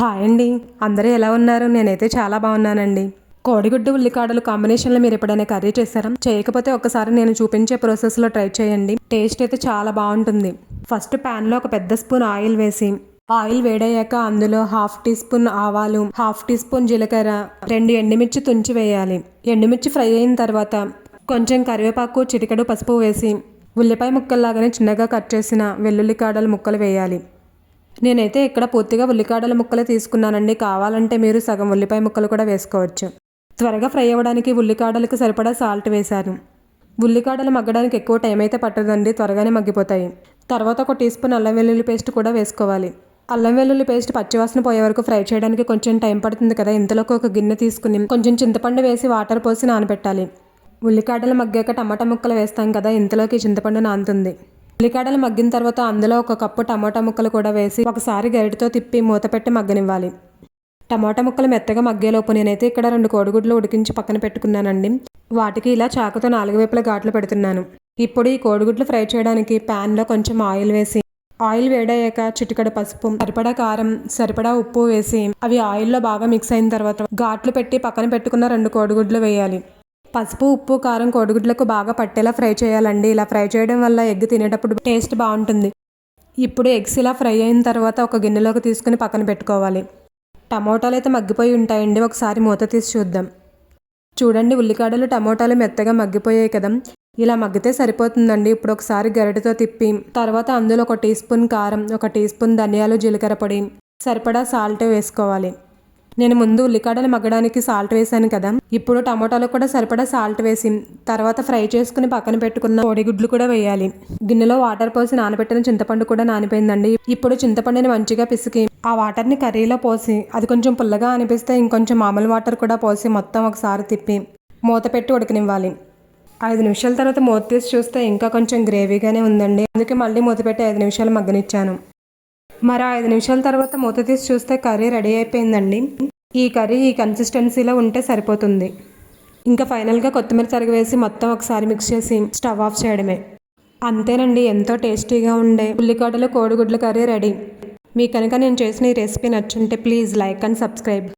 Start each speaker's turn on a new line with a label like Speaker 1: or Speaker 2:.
Speaker 1: Hi అండి. అందరూ ఎలా ఉన్నారు? నేనైతే చాలా బాగున్నానండి. కోడిగుడ్డు ఉల్లికాడలు కాంబినేషన్లో మీరు ఎప్పుడైనా కర్రీ చేశారా? చేయకపోతే ఒకసారి నేను చూపించే ప్రాసెస్లో ట్రై చేయండి. టేస్ట్ అయితే చాలా బాగుంటుంది. ఫస్ట్ ప్యాన్లో ఒక పెద్ద స్పూన్ ఆయిల్ వేసి ఆయిల్ వేడయ్యాక అందులో హాఫ్ టీ స్పూన్ ఆవాలు హాఫ్ టీ స్పూన్ జీలకర్ర రెండు ఎండుమిర్చి తుంచి వేయాలి. ఎండుమిర్చి ఫ్రై అయిన తర్వాత కొంచెం కరివేపాకు చిటికెడు పసుపు వేసి ఉల్లిపాయ ముక్కల్లాగానే చిన్నగా కట్ చేసిన వెల్లుల్లి కాడలు ముక్కలు వేయాలి. నేనైతే ఇక్కడ పూర్తిగా ఉల్లికాడల ముక్కలు తీసుకున్నానండి. కావాలంటే మీరు సగం ఉల్లిపాయ ముక్కలు కూడా వేసుకోవచ్చు. త్వరగా ఫ్రై అవ్వడానికి ఉల్లికాడలకు సరిపడా సాల్ట్ వేశాను. ఉల్లికాడలు మగ్గడానికి ఎక్కువ టైం అయితే పట్టదండి త్వరగానే మగ్గిపోతాయి. తర్వాత ఒక టీ స్పూన్ అల్లం వెల్లుల్లి పేస్ట్ కూడా వేసుకోవాలి. అల్లం వెల్లుల్లి పేస్ట్ పచ్చివాసన పోయే వరకు ఫ్రై చేయడానికి కొంచెం టైం పడుతుంది కదా ఇంతలోకి ఒక గిన్నె తీసుకుని కొంచెం చింతపండు వేసి వాటర్ పోసి నానబెట్టాలి. ఉల్లికాడలు మగ్గాక టమాటా ముక్కలు వేస్తాం కదా ఇంతలోకి చింతపండు నానుతుంది. ఉల్లికాడలు మగ్గిన తర్వాత అందులో ఒక కప్పు టమాటా ముక్కలు కూడా వేసి ఒకసారి గరిటతో తిప్పి మూత పెట్టి మగ్గనివ్వాలి. టమాటా ముక్కలు మెత్తగా మగ్గేలోపు నేనైతే ఇక్కడ రెండు కోడిగుడ్లు ఉడికించి పక్కన పెట్టుకున్నానండి. వాటికి ఇలా చాకుతో నాలుగు వైపుల ఘాట్లు పెడుతున్నాను. ఇప్పుడు ఈ కోడిగుడ్లు ఫ్రై చేయడానికి ప్యాన్లో కొంచెం ఆయిల్ వేసి ఆయిల్ వేడయ్యాక చిటికడ పసుపు సరిపడా కారం సరిపడా ఉప్పు వేసి అవి ఆయిల్లో బాగా మిక్స్ అయిన తర్వాత ఘాట్లు పెట్టి పక్కన పెట్టుకున్న రెండు కోడిగుడ్లు వేయాలి. పసుపు ఉప్పు కారం కోడిగుడ్లకు బాగా పట్టేలా ఫ్రై చేయాలండి. ఇలా ఫ్రై చేయడం వల్ల ఎగ్ తినేటప్పుడు టేస్ట్ బాగుంటుంది. ఇప్పుడు ఎగ్స్ ఇలా ఫ్రై అయిన తర్వాత ఒక గిన్నెలోకి తీసుకుని పక్కన పెట్టుకోవాలి. టమోటాలు అయితే మగ్గిపోయి ఉంటాయండి. ఒకసారి మూత తీసి చూద్దాం. చూడండి ఉల్లికాడలు టమోటాలు మెత్తగా మగ్గిపోయాయి కదా. ఇలా మగ్గితే సరిపోతుందండి. ఇప్పుడు ఒకసారి గరిటతో తిప్పి తర్వాత అందులో ఒక టీ స్పూన్ కారం ఒక టీ స్పూన్ ధనియాలు జీలకర్ర పొడి సరిపడా సాల్ట్ వేసుకోవాలి. నేను ముందు ఉల్లికాడలు మగ్గడానికి సాల్ట్ వేసాను కదా. ఇప్పుడు టమాటాలు కూడా సరిపడా సాల్ట్ వేసి తర్వాత ఫ్రై చేసుకుని పక్కన పెట్టుకున్న కోడిగుడ్లు కూడా వేయాలి. గిన్నెలో వాటర్ పోసి నానబెట్టిన చింతపండు కూడా నానిపోయిందండి. ఇప్పుడు చింతపండుని మంచిగా పిసికి ఆ వాటర్ని కర్రీలో పోసి అది కొంచెం పుల్లగా అనిపిస్తే ఇంకొంచెం మామూలు వాటర్ కూడా పోసి మొత్తం ఒకసారి తిప్పి మూత పెట్టి ఉడకనివ్వాలి. ఐదు నిమిషాల తర్వాత మూత తీసి చూస్తే ఇంకా కొంచెం గ్రేవీగానే ఉందండి. అందుకే మళ్ళీ మూత పెట్టి ఐదు నిమిషాలు మగ్గనిచ్చాను. మరో ఐదు నిమిషాల తర్వాత మూత తీసి చూస్తే కర్రీ రెడీ అయిపోయిందండి. ఈ కర్రీ ఈ కన్సిస్టెన్సీలో ఉంటే సరిపోతుంది. ఇంకా ఫైనల్గా కొత్తిమీర తరిగివేసి మొత్తం ఒకసారి మిక్స్ చేసి స్టవ్ ఆఫ్ చేయడమే. అంతేనండి ఎంతో టేస్టీగా ఉండే ఉల్లిగడ్డలు కోడిగుడ్ల కర్రీ రెడీ. మీకు కనుక నేను చేసిన ఈ రెసిపీ నచ్చుంటే ప్లీజ్ లైక్ అండ్ సబ్స్క్రైబ్.